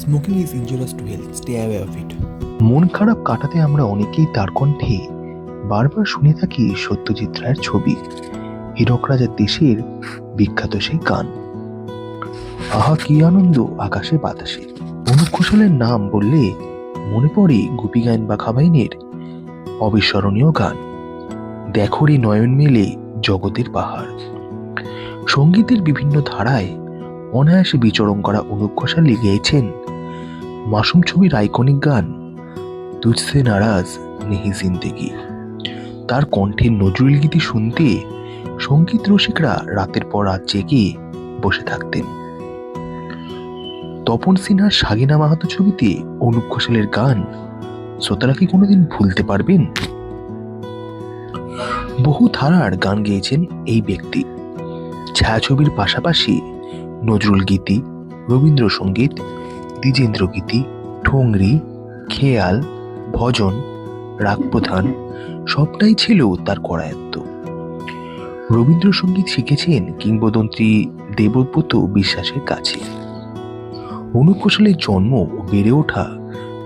Smoking is injurious to health. Stay away of it. মন খারাপ কাটাতে আমরা অনেকেই তার কণ্ঠে বারবার শুনে থাকি সত্যজিৎ রায়ের ছবি। হীরক রাজার দেশের বিখ্যাত সেই গান। আহা, কি আনন্দ আকাশে বাতাসে। অনুপ ঘোষালের নাম বললে মনে পড়ে গুপি গায়ন বা খাবাইনের অবিস্মরণীয় গান। দেখো রে নয়ন মেলে জগতের পাহাড়। সঙ্গীতের বিভিন্ন ধারায় অনায়াসে বিচরণ করা অনুপ ঘোষালি গেয়েছেন মাসুম ছবির আইকনিক গান তুঝসে নারাজ, নেহি জিন্দেগি। তার কণ্ঠের নজরুল গীতি শুনতে সংগীত রসিকরা রাতের পর রাত জেগে বসে থাকতেন। তপন সিনহার সাগিনা মাহাতো ছবিতে অনুপ ঘোষালের গান শ্রোতারা কি কোনোদিন ভুলতে পারবেন? বহু ধারার গান গেয়েছেন এই ব্যক্তি। ছায়াছবির পাশাপাশি নজরুল গীতি, রবীন্দ্রসঙ্গীত, দ্বিজেন্দ্র গীতি ঠোংরি খেয়াল, ভজন, রাগপ্রধান, সবটাই ছিল তার করায়ত্ত। রবীন্দ্রসঙ্গীত শিখেছেন কিংবদন্তি দেবব্রত বিশ্বাসের কাছে। অনুপ ঘোষালের জন্ম বেড়ে ওঠা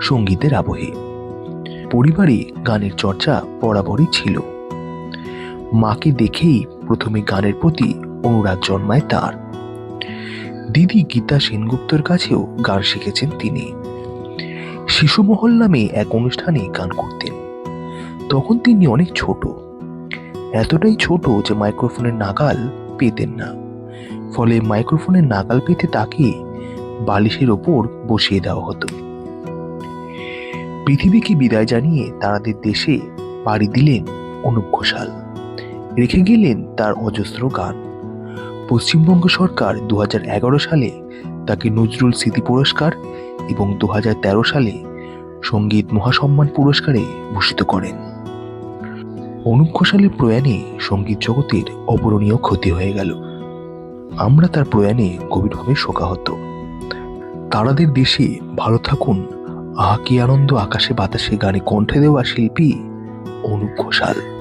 সঙ্গীতের আবহে। পরিবারে গানের চর্চা বরাবরই ছিল। মাকে দেখেই প্রথমে গানের প্রতি অনুরাগ জন্মায় তার। দিদি গীতা সেনগুপ্তর কাছেও গান শিখেছেন তিনি। শিশু মহল নামে এক অনুষ্ঠানে গান করতেন। তখন তিনি অনেক ছোট। এতটাই ছোট যে মাইক্রোফোনের নাগাল পেতেন না। ফলে মাইক্রোফোনের নাগাল পেতে তাকে বালিশের ওপর বসিয়ে দেওয়া হতো। পৃথিবীকে বিদায় জানিয়ে তারাদের দেশে পাড়ি দিলেন অনুপ ঘোষাল। রেখে গেলেন তার অজস্র গান। পশ্চিমবঙ্গ সরকার দু হাজার এগারো সালে তাকে নজরুল স্মৃতি পুরস্কার এবং দু হাজার তেরো সালে সংগীত মহাসম্মান পুরস্কারে ভূষিত করেন। অনুপ ঘোষালের প্রয়াণে সংগীত জগতের অপূরণীয় ক্ষতি হয়ে গেল। আমরা তার প্রয়াণে গভীরভাবে শোকাহত। তারাদের দেশে ভালো থাকুন, আহা কি আনন্দ আকাশে বাতাসে গানে কণ্ঠে দেওয়া শিল্পী অনুপ ঘোষাল।